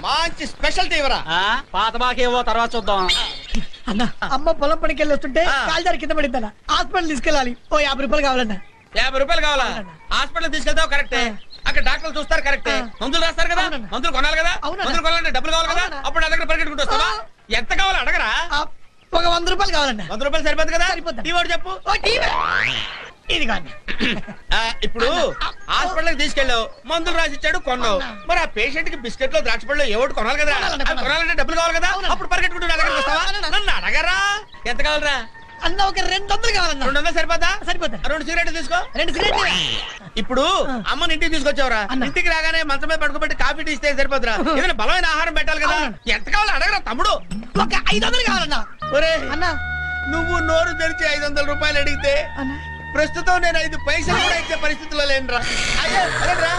మంచి స్పెషల్ ఇవరా ఆ, పాత బాకేవో తర్వాత చూద్దాం. అన్న అమ్మ పొలం పనికి వెళ్ళి వస్తుంటే ఆ. కాలుదారి కింద పడిందన్న. హాస్పిటల్ తీసుకెళ్ళాలి. ఓ యాభై రూపాయలు కావాలన్న. యాభై రూపాయలు కావాలా. హాస్పిటల్ తీసుకెళ్తావు కరెక్టే. అక్కడ డాక్టర్లు చూస్తారు కరెక్టే. మందులు రాస్తారు కదా. మందులు కొనాలి కదా. మందులు కొనాలంటే డబ్బులు కావాలి కదా. అప్పుడు నా దగ్గర పరిగెట్టుకుంటూ వస్తావా. ఎంత కావాలి అడగరా? ఒక వంద రూపాయలు కావాలన్న. వంద రూపాయలు సరిపోదు కదా? చెప్పు. ఓ టీవీ ఇది కాదు ఇప్పుడు హాస్పిటల్ తీసుకెళ్ళావు మందులు రాసి ఇచ్చాడు కొన్నావు. మరి ఆ పేషెంట్కి బిస్కెట్లో ద్రాక్ష పళ్ళు ఏవోటి కొనాలి కదా. కొనాలంటే డబ్బులు కావాలి కదా. అప్పుడు పరిగెట్టుకుంటూ నా దగ్గరికి వస్తావా? అవునా. నన్ను అడగరా? ఎంత కావాలరా? అన్న ఒక రెండు వందలు కావాలన్న. రెండు వందలు సరిపోతా సరిపోతా రెండు సిగరెట్ తీసుకో. రెండు సిగరెట్లు. ఇప్పుడు. అమ్మని ఇంటికి తీసుకొచ్చావురా. ఇంటికి రాగానే మంచం మీద పడుకోబెట్టి కాఫీ టీ ఇస్తే సరిపోతురా ఏదైనా బలమైన ఆహారం పెట్టాలి కదా. ఎంత కావాలో అడగరా తమ్ముడు. ఒక ఐదు వందలు కావాలన్న. ఒరే అన్న. నువ్వు నోరు తెరిచి ఐదు వందల రూపాయలు అడిగితే ప్రస్తుతం నేను ఐదు పైసలు కూడా ఇచ్చే పరిస్థితిలో లేనురా. అయ్యా అదేంట్రా